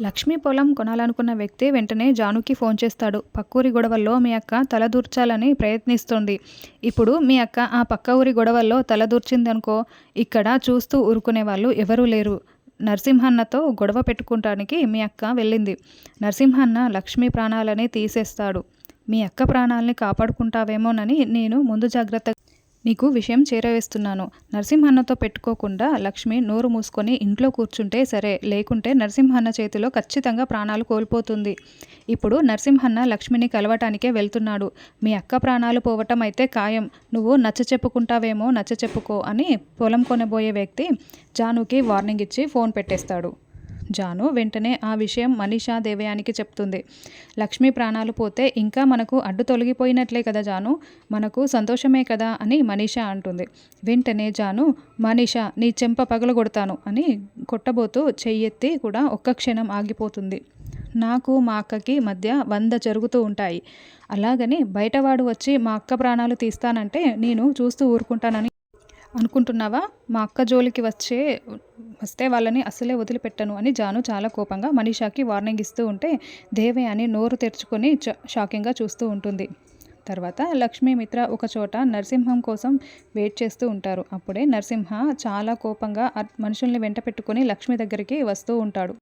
లక్ష్మి పొలం కొనాలనుకున్న వ్యక్తి వెంటనే జానుకి ఫోన్ చేస్తాడు. పక్కూరి గొడవల్లో మీ అక్క తలదూర్చాలని ప్రయత్నిస్తుంది. ఇప్పుడు మీ అక్క ఆ పక్క ఊరి గొడవల్లో తలదూర్చిందనుకో ఇక్కడ చూస్తూ ఊరుకునే వాళ్ళు ఎవరూ లేరు. నరసింహన్నతో గొడవ పెట్టుకుంటానికి మీ అక్క వెళ్ళింది. నరసింహన్న లక్ష్మి ప్రాణాలని తీసేస్తాడు. మీ అక్క ప్రాణాలని కాపాడుకుంటావేమోనని నేను ముందు జాగ్రత్త నీకు విషయం చేరవేస్తున్నాను. నరసింహన్నతో పెట్టుకోకుండా లక్ష్మి నోరు మూసుకొని ఇంట్లో కూర్చుంటే సరే లేకుంటే నరసింహన్న చేతిలో ఖచ్చితంగా ప్రాణాలు కోల్పోతుంది. ఇప్పుడు నరసింహన్న లక్ష్మిని కలవటానికే వెళ్తున్నాడు. మీ అక్క ప్రాణాలు పోవటం అయితే ఖాయం. నువ్వు నచ్చ చెప్పుకుంటావేమో నచ్చ చెప్పుకో అని పొలం కొనబోయే వ్యక్తి జానుకి వార్నింగ్ ఇచ్చి ఫోన్ పెట్టేస్తాడు. జాను వెంటనే ఆ విషయం మనీషా దేవయానికి చెప్తుంది. లక్ష్మి ప్రాణాలు పోతే ఇంకా మనకు అడ్డు తొలగిపోయినట్లే కదా జాను? మనకు సంతోషమే కదా అని మనీషా అంటుంది. వెంటనే జాను మనీషా నీ చెంప పగలగొడతాను అని కొట్టబోతూ చెయ్యెత్తి కూడా ఒక్క క్షణం ఆగిపోతుంది. నాకు మా అక్కకి మధ్య వంద జరుగుతూ ఉంటాయి. అలాగని బయటవాడు వచ్చి మా అక్క ప్రాణాలు తీస్తానంటే నేను చూస్తూ ఊరుకుంటానని అనుకుంటున్నావా? మా అక్క జోలికి వచ్చే వస్తే వాళ్ళని అసలే వదిలిపెట్టను అని జాను చాలా కోపంగా మనీషాకి వార్నింగ్ ఇస్తూ ఉంటే దేవే అని నోరు తెరుచుకొని షాకింగ్గా చూస్తూ ఉంటుంది. తర్వాత లక్ష్మీమిత్ర ఒక చోట నరసింహం కోసం వెయిట్ చేస్తూ ఉంటారు. అప్పుడే నరసింహ చాలా కోపంగా మనుషుల్ని వెంట పెట్టుకొని లక్ష్మి దగ్గరికి వస్తూ ఉంటాడు.